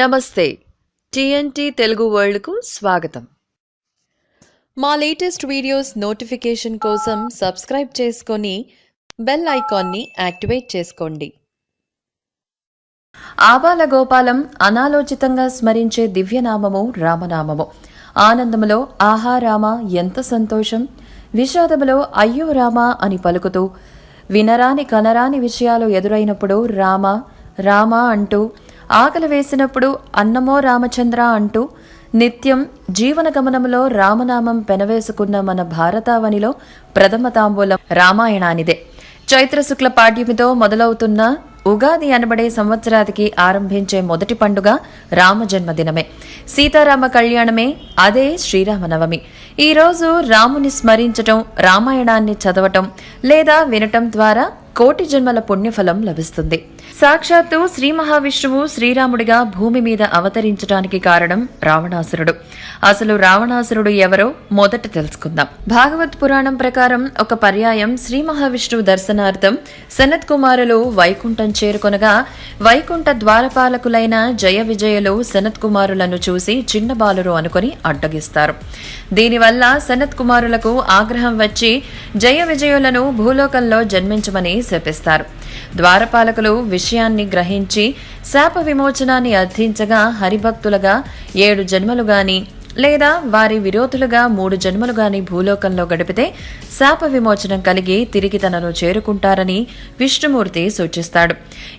నమస్తే. టిఎన్టీ తెలుగు వరల్డ్కు స్వాగతం. మా లేటెస్ట్ వీడియోస్ నోటిఫికేషన్ కోసం సబ్స్క్రైబ్ చేసుకొని బెల్ ఐకాన్ని యాక్టివేట్ చేసుకోండి. ఆబాల గోపాలం అనాలోచితంగా స్మరించే దివ్యనామము రామనామము. ఆనందములో ఆహా రామ ఎంత సంతోషం. విషాదములో అయ్యో రామ అని పలుకుతూ వినరాని కనరాని విషయాలు ఎదురైనప్పుడు రామ రామ అంటూ ఆకలి వేసినప్పుడు అన్నమో రామచంద్ర అంటూ నిత్యం జీవన గమనములో రామనామం పెనవేసుకున్న మన భారతావనిలో ప్రథమ తాంబూలం రామాయణానిదే. చైత్ర శుక్ల పాడ్యమితో మొదలవుతున్న ఉగాది అనబడే సంవత్సరాదికి ఆరంభించే మొదటి పండుగ రామ జన్మదినమే సీతారామ కళ్యాణమే అదే శ్రీరామనవమి. ఈ రోజు రాముని స్మరించటం రామాయణాన్ని చదవటం లేదా వినటం ద్వారా కోటి జన్మల పుణ్యఫలం లభిస్తుంది. సాక్షాత్తు శ్రీ మహావిష్ణువు శ్రీరాముడిగా భూమి మీద అవతరించడానికి కారణం రావణాసురుడు. అసలు రావణాసురుడు ఎవరో మొదట తెలుసుకుందాం. భాగవత్ పురాణం ప్రకారం ఒక పర్యాయం శ్రీ మహావిష్ణువు దర్శనార్థం సనత్ కుమారులు వైకుంఠం చేరుకొనగా వైకుంఠ ద్వారపాలకులైన జయ విజయులు సనత్ కుమారులను చూసి చిన్న బాలురు అనుకుని అడ్డగిస్తారు. దీనివల్ల సనత్ కుమారులకు ఆగ్రహం వచ్చి జయ విజయులను భూలోకంలో జన్మించమని శపిస్తారు. ద్వారపాలకులు విషయాన్ని గ్రహించి శాప విమోచనాన్ని అర్థించగా హరిభక్తులుగా ఏడు జన్మలు గాని లేదా వారి విరోధులుగా మూడు జన్మలు గాని భూలోకంలో గడిపితే శాప విమోచనం కలిగి తిరిగి తనను చేరుకుంటారని విష్ణుమూర్తి సూచిస్తాడు.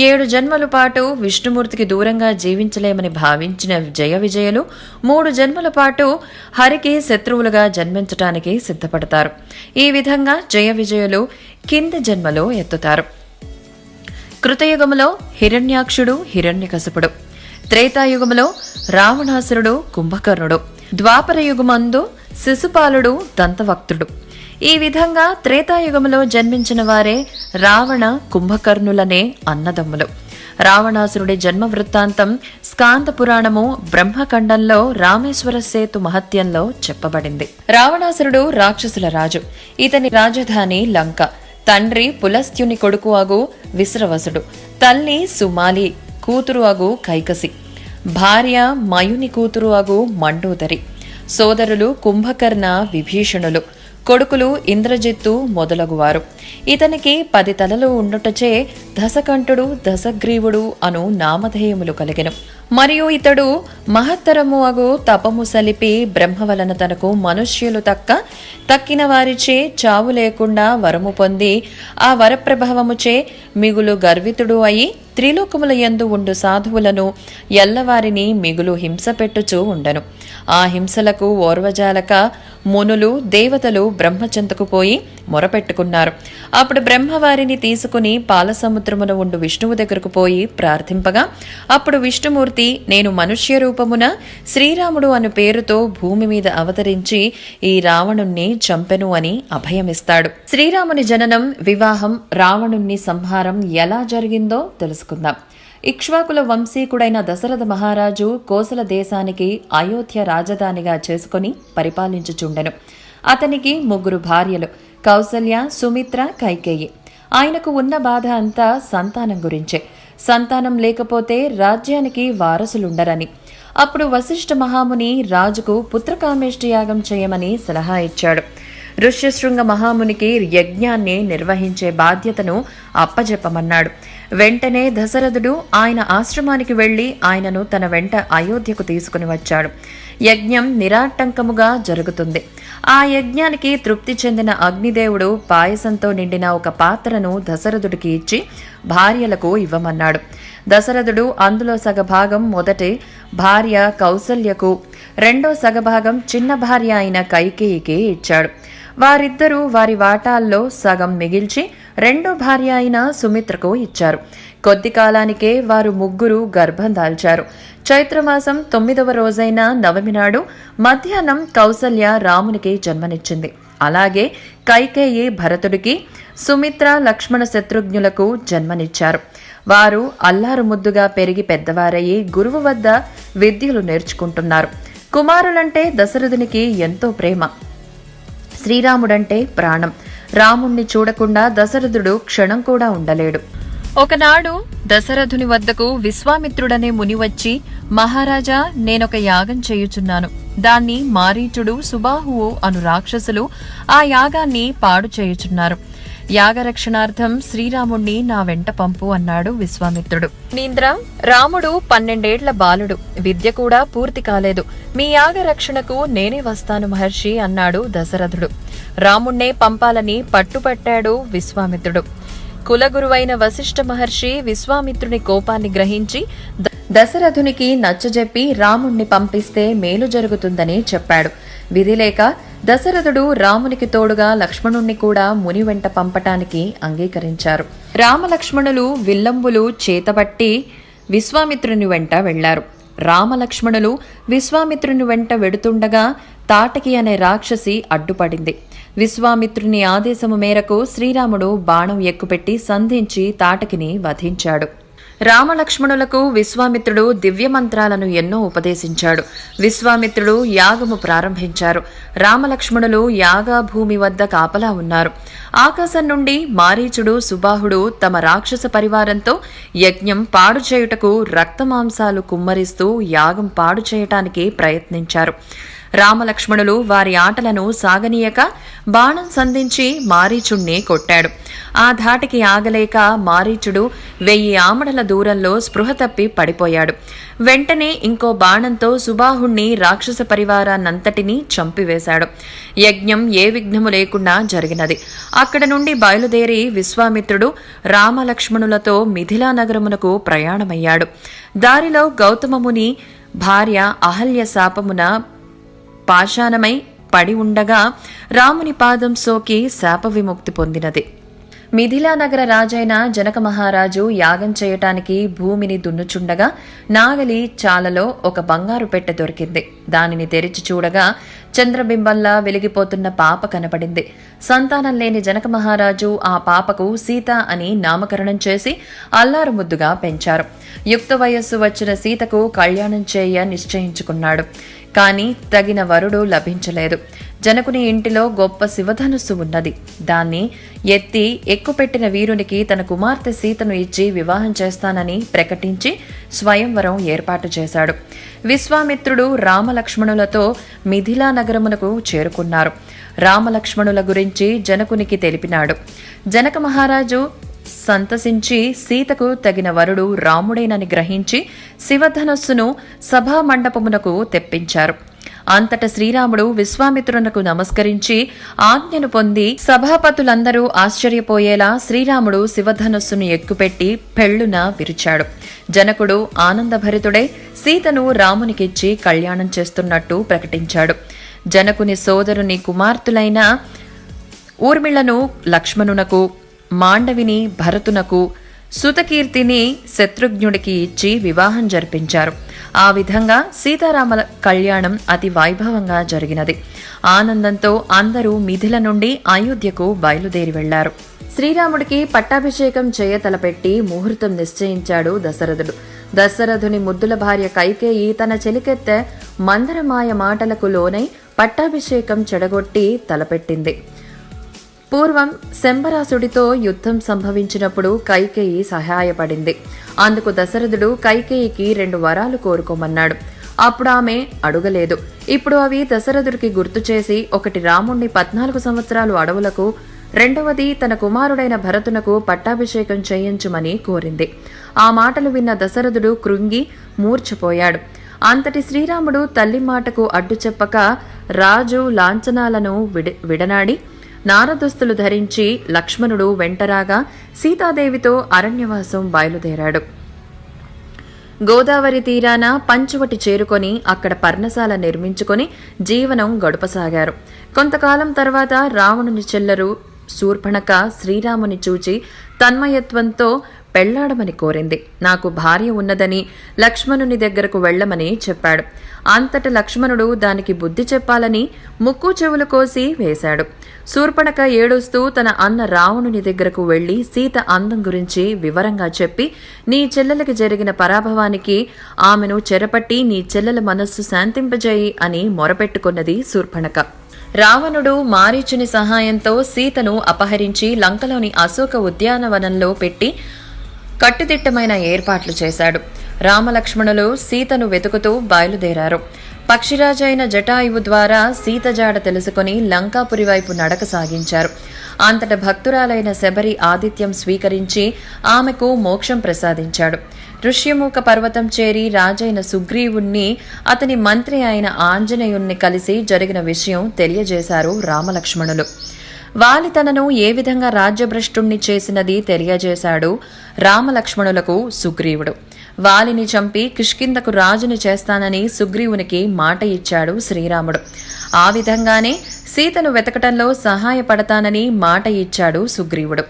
ఏడు జన్మల పాటు విష్ణుమూర్తికి దూరంగా జీవించలేమని భావించిన జయ విజయులు మూడు జన్మల పాటు హరికి శత్రువులుగా జన్మించటానికి సిద్ధపడతారు. ఈ విధంగా జయ విజయులు కింది జన్మలో ఎత్తుతారు. కృతయుగములో హిరణ్యాక్షుడు హిరణ్యకశపుడు. త్రేతాయుగములో రావణాసురుడు కుంభకర్ణుడు. ద్వాపరయుగమందు శిశుపాలుడు దంతవక్తుడు. ఈ విధంగా త్రేతాయుగములో జన్మించిన వారే రావణ కుంభకర్ణులనే అన్నదమ్ములు. రావణాసురుడి జన్మ వృత్తాంతం స్కాంత పురాణము బ్రహ్మఖండంలో రామేశ్వర సేతు మహత్యంలో చెప్పబడింది. రావణాసురుడు రాక్షసుల రాజు. ఇతని రాజధాని లంక. తండ్రి పులస్త్యుని కొడుకు అగు విశ్రవసుడు. తల్లి సుమాలి కూతురు అగు కైకసి. భార్య మయుని కూతురు అగు మండోదరి. సోదరులు కుంభకర్ణ విభీషణులు. కొడుకులు ఇంద్రజిత్తు మొదలగువారు. ఇతనికి పది తలలు ఉండుటచే దశకంఠుడు దశగ్రీవుడు అను నామధేయములు కలిగెను. మరియు ఇతడు మహత్తరము అగు తపము సలిపి బ్రహ్మ వలన తనకు మనుష్యులు తక్క తక్కిన వారిచే చావు లేకుండా వరము పొంది ఆ వరప్రభావముచే మిగులు గర్వితుడు అయి త్రిలోకముల యందు ఉండు సాధువులను ఎల్లవారిని మిగులు హింస పెట్టుచూ ఉండను. ఆ హింసలకు ఓర్వజాలక మునులు దేవతలు బ్రహ్మచంతకు పోయి మొరపెట్టుకున్నారు అప్పుడు బ్రహ్మవారిని తీసుకుని పాలసముద్రమున ఉండు విష్ణువు దగ్గరకు పోయి ప్రార్థింపగా అప్పుడు విష్ణుమూర్తి నేను మనుష్య రూపమున శ్రీరాముడు అను పేరుతో భూమి మీద అవతరించి ఈ రావణుణ్ణి చంపెను అని అభయమిస్తాడు. శ్రీరాముని జననం వివాహం రావణుణ్ణి సంహారం ఎలా జరిగిందో తెలుసుకుందాం. ఇక్ష్వాకుల వంశీకుడైన దశరథ మహారాజు కోసల దేశానికి అయోధ్య రాజధానిగా చేసుకుని పరిపాలించుచుండెను. అతనికి ముగ్గురు భార్యలు. కౌసల్య సుమిత్ర కైకేయి. ఆయనకు ఉన్న బాధ అంతా సంతానం గురించే. సంతానం లేకపోతే రాజ్యానికి వారసులుండరని. అప్పుడు వశిష్ఠ మహాముని రాజుకు పుత్రకామేష్టి యాగం చేయమని సలహా ఇచ్చాడు. ఋష్యశృంగ మహామునికి యజ్ఞాన్ని నిర్వహించే బాధ్యతను అప్పజెప్పమన్నాడు. వెంటనే దశరథుడు ఆయన ఆశ్రమానికి వెళ్ళి ఆయనను తన వెంట అయోధ్యకు తీసుకుని వచ్చాడు. యజ్ఞం నిరాటంకముగా జరుగుతుంది. ఆ యజ్ఞానికి తృప్తి చెందిన అగ్నిదేవుడు పాయసంతో నిండిన ఒక పాత్రను దశరథుడికి ఇచ్చి భార్యలకు ఇవ్వమన్నాడు. దశరథుడు అందులో సగభాగం మొదటి భార్య కౌసల్యకు రెండో సగభాగం చిన్న భార్య అయిన కైకేయికి ఇచ్చాడు. వారిద్దరూ వారి వాటాల్లో సగం మిగిల్చి రెండో భార్య అయిన సుమిత్రకు ఇచ్చారు. కొద్ది కాలానికే వారు ముగ్గురు గర్భం దాల్చారు. చైత్రమాసం తొమ్మిదవ రోజైన నవమి నాడు మధ్యాహ్నం కౌసల్య రామునికి జన్మనిచ్చింది. అలాగే కైకేయి భరతుడికి సుమిత్ర లక్ష్మణ శత్రుఘ్నులకు జన్మనిచ్చారు. వారు అల్లారు ముద్దుగా పెరిగి పెద్దవారయ్యి గురువు వద్ద విద్యలు నేర్చుకుంటున్నారు. కుమారులంటే దశరథునికి ఎంతో ప్రేమ. శ్రీరాముడంటే ప్రాణం. రాముణ్ణి చూడకుండా దశరథుడు క్షణం కూడా ఉండలేడు. ఒకనాడు దశరథుని వద్దకు విశ్వామిత్రుడనే ముని వచ్చి మహారాజా నేనొక యాగం చేయుచున్నాను. దాన్ని మారీచుడు సుబాహువు అను రాక్షసులు ఆ యాగాన్ని పాడు చేయుచున్నారు. యాగరక్షణార్థం శ్రీరాముణ్ణి నా వెంట పంపు అన్నాడు విశ్వామిత్రుడు. నీంద్ర రాముడు పన్నెండేళ్ళ బాలుడు. విద్య కూడా పూర్తి కాలేదు. మీ యాగరక్షణకు నేనే వస్తాను మహర్షి అన్నాడు దశరథుడు. రాముణ్ణే పంపాలని పట్టుపట్టాడు విశ్వామిత్రుడు. కులగురువైన వశిష్ఠ మహర్షి విశ్వామిత్రుని కోపాన్ని గ్రహించి ద- దశరథునికి నచ్చజెప్పి రాముణ్ణి పంపిస్తే మేలు జరుగుతుందని చెప్పాడు. విధిలేక దశరథుడు రామునికి తోడుగా లక్ష్మణుణ్ణి కూడా ముని వెంట పంపటానికి అంగీకరించారు. రామలక్ష్మణులు విల్లంబులు చేతబట్టి విశ్వామిత్రుని వెంట వెళ్ళారు. రామలక్ష్మణులు విశ్వామిత్రుని వెంట వెడుతుండగా తాటకి అనే రాక్షసి అడ్డుపడింది. విశ్వామిత్రుని ఆదేశము మేరకు శ్రీరాముడు బాణం ఎక్కుపెట్టి సంధించి తాటకిని వధించాడు. రామలక్ష్మణులకు విశ్వామిత్రుడు దివ్య మంత్రాలను ఎన్నో ఉపదేశించాడు. విశ్వామిత్రుడు యాగము ప్రారంభించారు. రామలక్ష్మణులు యాగభూమి వద్ద కాపలా ఉన్నారు. ఆకాశం నుండి మారీచుడు సుబాహుడు తమ రాక్షస పరివారంతో యజ్ఞం పాడు చేయుటకు రక్తమాంసాలు కుమ్మరిస్తూ యాగం పాడు చేయటానికి ప్రయత్నించారు. రామలక్ష్మణులు వారి ఆటలను సాగనీయక బాణం సంధించి మారీచుణ్ణి కొట్టాడు. ఆ ధాటికి ఆగలేక మారీచుడు వెయ్యి ఆమడల దూరంలో స్పృహ తప్పి పడిపోయాడు. వెంటనే ఇంకో బాణంతో సుబాహుణ్ణి రాక్షస పరివారాన్నంతటినీ చంపివేశాడు. యజ్ఞం ఏ విఘ్నము లేకుండా జరిగినది. అక్కడ నుండి బయలుదేరి విశ్వామిత్రుడు రామలక్ష్మణులతో మిథిలా నగరమునకు ప్రయాణమయ్యాడు. దారిలో గౌతమముని భార్య అహల్య శాపమున పాషాణమై పడి ఉండగా రాముని పాదం సోకి శాప విముక్తి పొందినది. మిథిలా నగర రాజైన జనక మహారాజు యాగం చేయటానికి భూమిని దున్నుచుండగా నాగలి చాలలో ఒక బంగారు పెట్టె దొరికింది. దానిని తెరిచి చూడగా చంద్రబింబంలా వెలిగిపోతున్న పాప కనపడింది. సంతానం లేని జనక మహారాజు ఆ పాపకు సీత అని నామకరణం చేసి అల్లారు ముద్దుగా పెంచారు. యుక్త వయస్సు వచ్చిన సీతకు కళ్యాణం చేయ నిశ్చయించుకున్నాడు. కానీ తగిన వరుడు లభించలేదు. జనకుని ఇంటిలో గొప్ప శివధనుస్సు ఉన్నది. దాన్ని ఎత్తి ఎక్కుపెట్టిన వీరునికి తన కుమార్తె సీతను ఇచ్చి వివాహం చేస్తానని ప్రకటించి స్వయంవరం ఏర్పాటు చేశాడు. విశ్వామిత్రుడు రామలక్ష్మణులతో మిథిలా నగరమునకు చేరుకున్నారు. రామలక్ష్మణుల గురించి జనకునికి తెలిపినాడు. జనక మహారాజు సంతసించి సీతకు తగిన వరుడు రాముడేనని గ్రహించి శివధనస్సును సభా మండపమునకు తెప్పించారు. అంతట శ్రీరాముడు విశ్వామిత్రునకు నమస్కరించి ఆజ్ఞను పొంది సభాపతులందరూ ఆశ్చర్యపోయేలా శ్రీరాముడు శివధనస్సును ఎక్కుపెట్టి పెళ్ళున విరిచాడు. జనకుడు ఆనందభరితుడై సీతను రామునికిచ్చి కళ్యాణం చేస్తున్నట్టు ప్రకటించాడు. జనకుని సోదరుని కుమార్తెలైన ఊర్మిళను లక్ష్మణునకు మాండవిని భరతునకు సుతకీర్తిని శత్రుఘ్నుడికి ఇచ్చి వివాహం జరిపించారు. ఆ విధంగా సీతారామల కళ్యాణం అతి వైభవంగా జరిగినది. ఆనందంతో అందరూ మిథిల నుండి అయోధ్యకు బయలుదేరి వెళ్ళారు. శ్రీరాముడికి పట్టాభిషేకం చేయ తలపెట్టి ముహూర్తం నిశ్చయించాడు దశరథుడు. దశరథుని ముద్దుల భార్య కైకేయి తన చెలికెత్తె మందరమాయ మాటలకు లోనై పట్టాభిషేకం చెడగొట్టి తలపెట్టింది. పూర్వం శంబరాసుడితో యుద్ధం సంభవించినప్పుడు కైకేయి సహాయపడింది. అందుకు దశరథుడు కైకేయికి రెండు వరాలు కోరుకోమన్నాడు. అప్పుడు ఆమె అడుగలేదు. ఇప్పుడు అవి దశరథుడికి గుర్తు చేసి ఒకటి రాముణ్ణి పద్నాలుగు సంవత్సరాలు అడవులకు రెండవది తన కుమారుడైన భరతునకు పట్టాభిషేకం చేయించుమని కోరింది. ఆ మాటలు విన్న దశరథుడు కృంగి మూర్ఛపోయాడు. అంతటి శ్రీరాముడు తల్లి మాటకు అడ్డు చెప్పక రాజు లాంఛనాలను విడ విడనాడి నారదుస్తులు ధరించి లక్ష్మణుడు వెంటరాగా సీతాదేవితో అరణ్యవాసం బయలుదేరాడు. గోదావరి తీరాన పంచువటి చేరుకొని అక్కడ పర్ణశాల నిర్మించుకొని జీవనం గడపసాగారు. కొంతకాలం తర్వాత రావణుని చెల్లరు శూర్పణక శ్రీరాముని చూచి తన్మయత్వంతో పెళ్ళాడమని కోరింది. నాకు భార్య ఉన్నదని లక్ష్మణుని దగ్గరకు వెళ్ళమని చెప్పాడు. అంతట లక్ష్మణుడు దానికి బుద్ధి చెప్పాలని ముక్కు చెవులు కోసి వేశాడు. శూర్పణక ఏడుస్తూ తన అన్న రావణుని దగ్గరకు వెళ్ళి సీత అందం గురించి వివరంగా చెప్పి నీ చెల్లెలకి జరిగిన పరాభవానికి ఆమెను చెరపట్టి నీ చెల్లెల మనస్సు శాంతింపజేయి అని మొరపెట్టుకున్నది శూర్పణక రావణుడు మారీచుని సహాయంతో సీతను అపహరించి లంకలోని అశోక ఉద్యానవనంలో పెట్టి కట్టుదిట్టమైన ఏర్పాట్లు చేశాడు. రామలక్ష్మణులు సీతను వెతుకుతూ బయలుదేరారు. పక్షిరాజైన జటాయువు ద్వారా సీతజాడ తెలుసుకుని లంకాపురి వైపు నడక సాగించారు. అంతట భక్తురాలైన శబరి ఆతిథ్యం స్వీకరించి ఆమెకు మోక్షం ప్రసాదించాడు. ఋష్యముఖ పర్వతం చేరి రాజైన సుగ్రీవుణ్ణి అతని మంత్రి అయిన ఆంజనేయుణ్ణి కలిసి జరిగిన విషయం తెలియజేశారు రామలక్ష్మణులు. వాలి తనను ఏ విధంగా రాజ్యభ్రష్టుణ్ణి చేసినది తెలియజేశాడు రామలక్ష్మణులకు సుగ్రీవుడు. వాలిని చంపి కిష్కిందకు రాజుని చేస్తానని సుగ్రీవునికి మాట ఇచ్చాడు శ్రీరాముడు. ఆ విధంగానే సీతను వెతకటంలో సహాయపడతానని మాట ఇచ్చాడు సుగ్రీవుడు.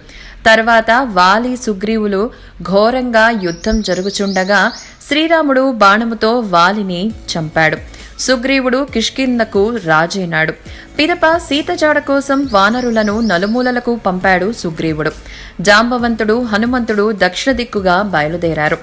తర్వాత వాలి సుగ్రీవులు ఘోరంగా యుద్ధం జరుగుచుండగా శ్రీరాముడు బాణముతో వాలిని చంపాడు. సుగ్రీవుడు కిష్కిందకు రాజైనాడు. పిదప సీతజాడ కోసం వానరులను నలుమూలలకు పంపాడు సుగ్రీవుడు. జాంబవంతుడు హనుమంతుడు దక్షిణ దిక్కుగా బయలుదేరారు.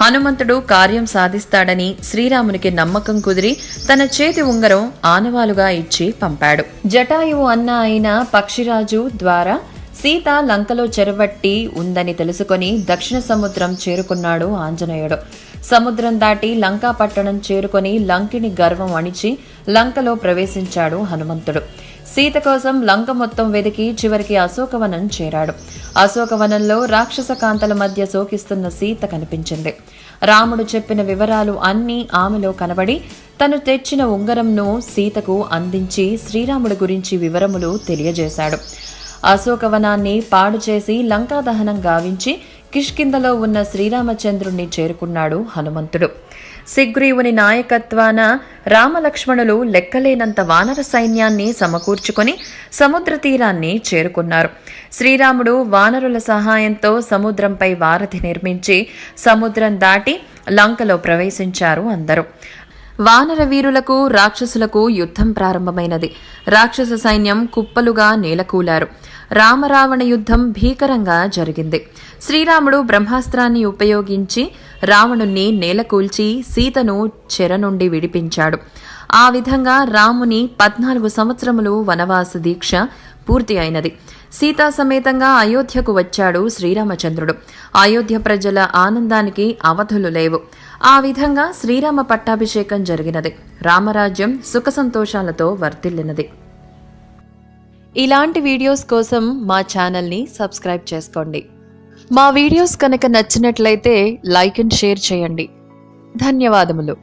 హనుమంతుడు కార్యం సాధిస్తాడని శ్రీరామునికి నమ్మకం కుదిరి తన చేతి ఉంగరం ఆనవాలుగా ఇచ్చి పంపాడు. జటాయువు అన్న అయిన పక్షిరాజు ద్వారా సీత లంకలో చెరవట్టి ఉందని తెలుసుకొని దక్షిణ సముద్రం చేరుకున్నాడు ఆంజనేయుడు. సముద్రం దాటి లంకా పట్టణం చేరుకొని లంకిని గర్వం అణిచి లంకలో ప్రవేశించాడు హనుమంతుడు. సీత కోసం లంక మొత్తం వెదికి చివరికి అశోకవనం చేరాడు. అశోకవనంలో రాక్షస కాంతల మధ్య శోకిస్తున్న సీత కనిపించింది. రాముడు చెప్పిన వివరాలు అన్నీ ఆమెలో కనబడి తను తెచ్చిన ఉంగరంను సీతకు అందించి శ్రీరాముడి గురించి వివరములు తెలియజేశాడు. అశోకవనాన్ని పాడు చేసి లంకా దహనం గావించి కిష్కిందలో ఉన్న శ్రీరామచంద్రుణ్ణి చేరుకున్నాడు హనుమంతుడు. సిగ్రీవుని నాయకత్వాన రామలక్ష్మణులు లెక్కలేనంత వానర సైన్యాన్ని సమకూర్చుకొని సముద్ర తీరాన్ని చేరుకున్నారు. శ్రీరాముడు వానరుల సహాయంతో సముద్రంపై వారధి నిర్మించి సముద్రం దాటి లంకలో ప్రవేశించారు అందరూ. వానర వీరులకు రాక్షసులకు యుద్ధం ప్రారంభమైనది. రాక్షస సైన్యం కుప్పలుగా నేలకూలారు. రామరావణ యుద్ధం భీకరంగా జరిగింది. శ్రీరాముడు బ్రహ్మాస్త్రాన్ని ఉపయోగించి రావణుణ్ణి నేలకూల్చి సీతను చెర నుండి విడిపించాడు. ఆ విధంగా రాముని పద్నాలుగు సంవత్సరములు వనవాస దీక్ష పూర్తి అయినది. సీతా సమేతంగా అయోధ్యకు వచ్చాడు శ్రీరామచంద్రుడు. అయోధ్య ప్రజల ఆనందానికి అవధులు లేవు. ఆ విధంగా శ్రీరామ పట్టాభిషేకం జరిగినది. రామరాజ్యం సుఖ సంతోషాలతో వర్ధిల్లినది. ఇలాంటి వీడియోస్ కోసం మా ఛానల్ని సబ్స్క్రైబ్ చేసుకోండి. మా వీడియోస్ కనుక నచ్చినట్లయితే లైక్ అండ్ షేర్ చేయండి. ధన్యవాదములు.